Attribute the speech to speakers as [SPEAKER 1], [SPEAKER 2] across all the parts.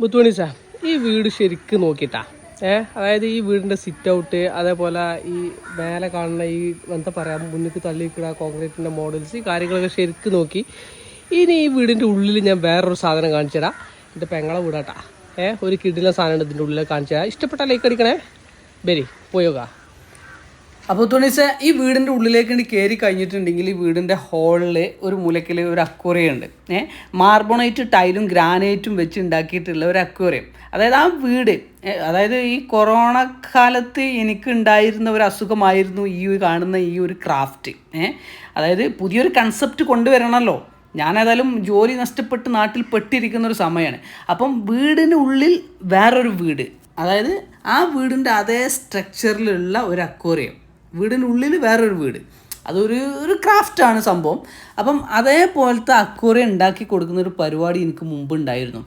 [SPEAKER 1] മുത്തുമണി sir ഈ വീട് ശരിക്കും നോക്കിയിട്ടാ? ഏ അതായത് ഈ വീടിന്റെ സിറ്റ് ഔട്ട് അതേപോലെ ഈ മേലെ കാണുന്ന ഈ എന്താ പറയുക മുന്നിക്ക് തള്ളിക്കിട കോൺക്രീറ്റിന്റെ മോഡൽസ് ഈ കാര്യങ്ങളൊക്കെ ശരിക്കും നോക്കി. ഇനി ഈ വീടിന്റെ ഉള്ളിൽ ഞാൻ വേറൊരു സാധനം കാണിച്ചുതരാം. എന്റെ പെങ്ങളെ വീടാട്ടാ. ഏ ഒരു കിഡിലെ സാധനം ഇതിന്റെ ഉള്ളിൽ കാണിച്ചു തരാം ഇഷ്ടപ്പെട്ട ലൈക്ക് അടിക്കണേ. ബരി പോയോക്കാ
[SPEAKER 2] അപ്പോൾ തുണിസ ഈ വീടിന്റെ ഉള്ളിലേക്ക് കയറി കഴിഞ്ഞിട്ടുണ്ടെങ്കിൽ ഈ വീടിന്റെ ഹോളിൽ ഒരു മൂലക്കിൽ ഒരു അക്വറിയം ഉണ്ട്. മാർബണൈറ്റ് മാർബോണൈറ്റ് ടൈലും ഗ്രാനൈറ്റും വെച്ച് ഉണ്ടാക്കിയിട്ടുള്ള ഒരു അക്വറിയം. അതായത് ആ വീട് അതായത് ഈ കൊറോണ കാലത്ത് എനിക്ക് ഉണ്ടായിരുന്ന ഒരു അസുഖമായിരുന്നു ഈ കാണുന്ന ഈ ഒരു ക്രാഫ്റ്റ്. ഏഹ് അതായത് പുതിയൊരു കൺസെപ്റ്റ് കൊണ്ടുവരണമല്ലോ ഞാൻ ഏതായാലും ജോലി നഷ്ടപ്പെട്ട് നാട്ടിൽ പെട്ടിരിക്കുന്ന ഒരു സമയമാണ് അപ്പം വീടിന് ഉള്ളിൽ വേറൊരു വീട് അതായത് ആ വീടിന്റെ അതേ സ്ട്രക്ചറിലുള്ള ഒരു അക്വേറിയം. വീടിനുള്ളിൽ വേറൊരു വീട്. അതൊരു ഒരു ക്രാഫ്റ്റാണ് സംഭവം. അപ്പം അതേപോലത്തെ അക്വറി ഉണ്ടാക്കി കൊടുക്കുന്ന ഒരു പരിപാടി എനിക്ക് മുമ്പ് ഉണ്ടായിരുന്നു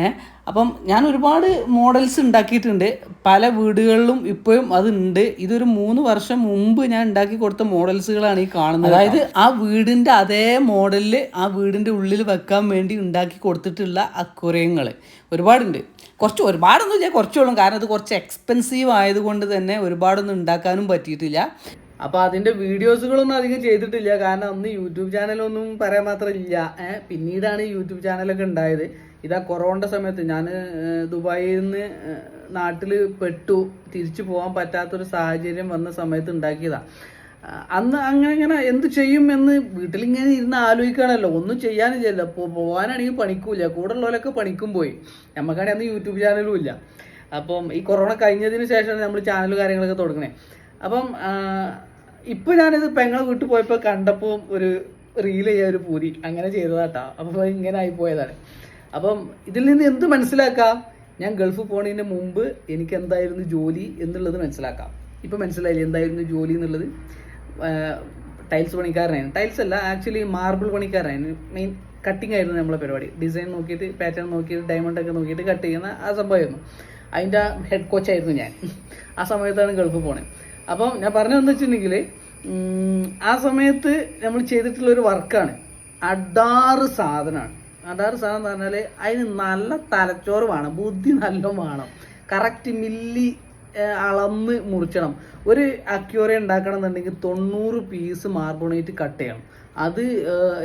[SPEAKER 2] ഏഹ് അപ്പം ഞാൻ ഒരുപാട് മോഡൽസ് ഉണ്ടാക്കിയിട്ടുണ്ട്. പല വീടുകളിലും ഇപ്പോഴും അതുണ്ട്. ഇതൊരു മൂന്ന് വർഷം മുമ്പ് ഞാൻ ഉണ്ടാക്കി കൊടുത്ത മോഡൽസുകളാണ് ഈ കാണുന്നത് അതായത് ആ വീടിന്റെ അതേ മോഡലിൽ ആ വീടിന്റെ ഉള്ളിൽ വെക്കാൻ വേണ്ടി ഉണ്ടാക്കി കൊടുത്തിട്ടുള്ള അക്വറിയങ്ങൾ ഒരുപാടുണ്ട്. കുറച്ച് ഒരുപാടൊന്നും ഇല്ല കുറച്ചോളും കാരണം അത് കുറച്ച് എക്സ്പെൻസീവ് ആയതുകൊണ്ട് തന്നെ ഒരുപാടൊന്നും ഉണ്ടാക്കാനും പറ്റിയിട്ടില്ല. അപ്പോൾ അതിന്റെ വീഡിയോസുകളൊന്നും അധികം ചെയ്തിട്ടില്ല. കാരണം അന്ന് യൂട്യൂബ് ചാനലൊന്നും പറയാൻ മാത്രമില്ല. പിന്നീടാണ് യൂട്യൂബ് ചാനലൊക്കെ ഉണ്ടായത്. ഇതാ കൊറോണ സമയത്ത് ഞാൻ ദുബായിൽ നിന്ന് നാട്ടിൽ പെട്ടു. തിരിച്ചു പോകാൻ പറ്റാത്തൊരു സാഹചര്യം വന്ന സമയത്ത് ഉണ്ടാക്കിയതാണ് അന്ന് അങ്ങനെ ഇങ്ങനെ എന്ത് ചെയ്യും എന്ന് വീട്ടിലിങ്ങനെ ഇരുന്ന് ആലോചിക്കുകയാണല്ലോ. ഒന്നും ചെയ്യാനും ചെയ്യില്ല പോകാനാണെങ്കിൽ പണിക്കൂല. കൂടെ ഉള്ളവരൊക്കെ പണിക്കും പോയി. നമുക്കാണെങ്കിൽ അന്ന് യൂട്യൂബ് ചാനലും ഇല്ല. അപ്പം ഈ കൊറോണ കഴിഞ്ഞതിന് ശേഷമാണ് നമ്മൾ ചാനൽ കാര്യങ്ങളൊക്കെ തുടങ്ങണേ. അപ്പം ഇപ്പം ഞാനിത് പെങ്ങളെ വീട്ടിൽ പോയപ്പോൾ കണ്ടപ്പോൾ ഒരു റീൽ ചെയ്യാൻ ഒരു പൂരി അങ്ങനെ ചെയ്തതാട്ടാ. അപ്പോൾ ഇങ്ങനെ ആയി പോയതാണ്. അപ്പം ഇതിൽ നിന്ന് എന്ത് മനസ്സിലാക്കാം? ഞാൻ ഗൾഫ് പോണതിന് മുമ്പ് എനിക്ക് എന്തായിരുന്നു ജോലി എന്നുള്ളത് മനസ്സിലാക്കാം. ഇപ്പം മനസ്സിലായില്ലേ എന്തായിരുന്നു ജോലി എന്നുള്ളത്? ടൈൽസ് പണിക്കാരനായിരുന്നു. ടൈൽസ് അല്ല ആക്ച്വലി മാർബിൾ പണിക്കാരനായിരുന്നു. മെയിൻ കട്ടിംഗ് ആയിരുന്നു നമ്മളെ പരിപാടി. ഡിസൈൻ നോക്കിയിട്ട് പാറ്റേൺ നോക്കിയിട്ട് ഡയമണ്ട് ഒക്കെ നോക്കിയിട്ട് കട്ട് ചെയ്യുന്ന ആ സംഭവമായിരുന്നു. അതിന്റെ ഹെഡ് കോച്ചായിരുന്നു ഞാൻ. ആ സമയത്താണ് ഗൾഫ് പോണത് അപ്പം ഞാൻ പറഞ്ഞതെന്ന് വെച്ചിട്ടുണ്ടെങ്കിൽ ആ സമയത്ത് നമ്മൾ ചെയ്തിട്ടുള്ള ഒരു വർക്കാണ്. അഡാറ് സാധനമാണ് അഡാറ് സാധനം എന്ന് പറഞ്ഞാൽ അതിന് നല്ല തലച്ചോറ് വേണം ബുദ്ധി നല്ല വേണം. കറക്റ്റ് മില്ലി അളന്ന് മുറിച്ചണം. ഒരു അക്യൂറ ഉണ്ടാക്കണം എന്നുണ്ടെങ്കിൽ തൊണ്ണൂറ് പീസ് മാർബോണേറ്റ് കട്ട് ചെയ്യണം. അത്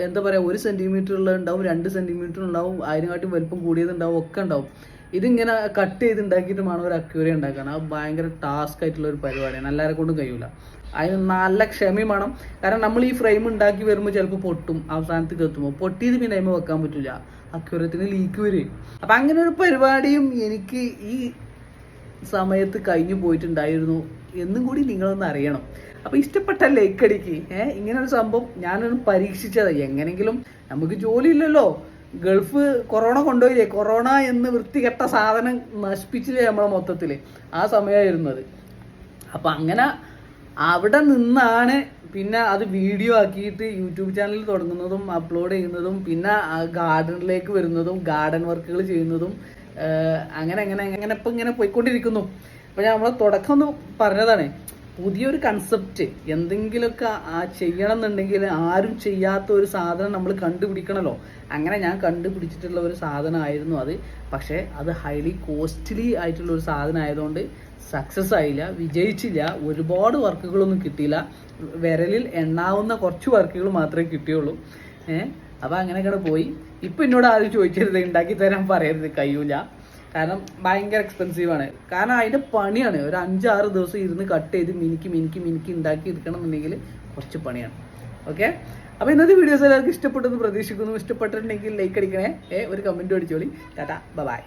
[SPEAKER 2] എന്താ പറയുക ഒരു സെന്റിമീറ്റർ ഉള്ളത് ഉണ്ടാവും രണ്ട് സെന്റിമീറ്റർ ഉണ്ടാവും അതിനെക്കാട്ടി വലിപ്പം കൂടിയത് ഉണ്ടാവും ഒക്കെ ഉണ്ടാവും. ഇതിങ്ങനെ കട്ട് ചെയ്ത് ഉണ്ടാക്കിയിട്ട് വേണം ഒരു അക്യൂറി ഉണ്ടാക്കാൻ അത് ഭയങ്കര ടാസ്ക് ആയിട്ടുള്ള ഒരു പരിപാടിയാണ്. എല്ലാവരെ കൊണ്ടും കഴിയൂല. അതിന് നല്ല ക്ഷമയും വേണം. കാരണം നമ്മൾ ഈ ഫ്രെയിം ഉണ്ടാക്കി വരുമ്പോൾ ചിലപ്പോൾ പൊട്ടും. അവസാനത്തേക്ക് എത്തുമ്പോൾ പൊട്ടിയത് പിന്നെ അതിമ വെക്കാൻ പറ്റില്ല അക്യൂറത്തിന് ലീക്ക് വരും. അപ്പം അങ്ങനെ ഒരു പരിപാടിയും എനിക്ക് ഈ സമയത്ത് കഴിഞ്ഞു പോയിട്ടുണ്ടായിരുന്നു എന്നും കൂടി നിങ്ങളൊന്ന് അറിയണം. അപ്പോൾ ഇഷ്ടപ്പെട്ട ലൈക്ക് അടിക്ക്. ഏഹ് ഇങ്ങനെ ഒരു സംഭവം ഞാനൊന്ന് പരീക്ഷിച്ചത്. എങ്ങനെങ്കിലും നമുക്ക് ജോലി ഇല്ലല്ലോ. Gulf corona കൊണ്ടുപോയില്ലേ? കൊറോണ എന്ന് വൃത്തികെട്ട സാധനം നശിപ്പിച്ചില്ലേ നമ്മളെ മൊത്തത്തിൽ ആ സമയമായിരുന്നത് അപ്പം അങ്ങനെ അവിടെ നിന്നാണ് പിന്നെ അത് വീഡിയോ ആക്കിയിട്ട് യൂട്യൂബ് ചാനലിൽ തുടങ്ങുന്നതും അപ്ലോഡ് ചെയ്യുന്നതും പിന്നെ ഗാർഡനിലേക്ക് വരുന്നതും ഗാർഡൻ വർക്കുകൾ ചെയ്യുന്നതും അങ്ങനെ അങ്ങനെ അങ്ങനെ ഇപ്പം ഇങ്ങനെ പോയിക്കൊണ്ടിരിക്കുന്നു. അപ്പം ഞാൻ നമ്മളെ തുടക്കം ഒന്ന് പറഞ്ഞതാണ്. പുതിയൊരു കൺസെപ്റ്റ് എന്തെങ്കിലുമൊക്കെ ആ ചെയ്യണം എന്നുണ്ടെങ്കിൽ ആരും ചെയ്യാത്ത ഒരു സാധനം നമ്മൾ കണ്ടുപിടിക്കണമല്ലോ അങ്ങനെ ഞാൻ കണ്ടുപിടിച്ചിട്ടുള്ള ഒരു സാധനമായിരുന്നു അത്. പക്ഷേ അത് ഹൈലി കോസ്റ്റ്ലി ആയിട്ടുള്ള ഒരു സാധനം ആയതുകൊണ്ട് സക്സസ് ആയില്ല വിജയിച്ചില്ല. ഒരുപാട് വർക്കുകളൊന്നും കിട്ടിയില്ല. വിരലിൽ എണ്ണാവുന്ന കുറച്ച് വർക്കുകൾ മാത്രമേ കിട്ടിയുള്ളൂ. ഏഹ് അപ്പോൾ അങ്ങനെയൊക്കെ പോയി. ഇപ്പം എന്നോട് ആരും ചോദിച്ചരുത് ഉണ്ടാക്കി തരാൻ പറയരുത് കഴിയൂല കാരണം ഭയങ്കര എക്സ്പെൻസീവ് ആണ്. കാരണം അതിന്റെ പണിയാണ്. ഒരു അഞ്ചാറ് ദിവസം ഇരുന്ന് കട്ട് ചെയ്ത് മിനിക്ക് മിനിക്ക് മിനിക്ക് ഉണ്ടാക്കി എടുക്കണം എന്നുണ്ടെങ്കിൽ കുറച്ച് പണിയാണ്. ഓക്കെ അപ്പോൾ ഇന്നത്തെ വീഡിയോസ് എല്ലാവർക്കും ഇഷ്ടപ്പെട്ടെന്ന് പ്രതീക്ഷിക്കുന്നു. ഇഷ്ടപ്പെട്ടിട്ടുണ്ടെങ്കിൽ ലൈക്ക് അടിക്കണേ. ഒരു കമന്റ് അടിച്ചോളി. Tata bye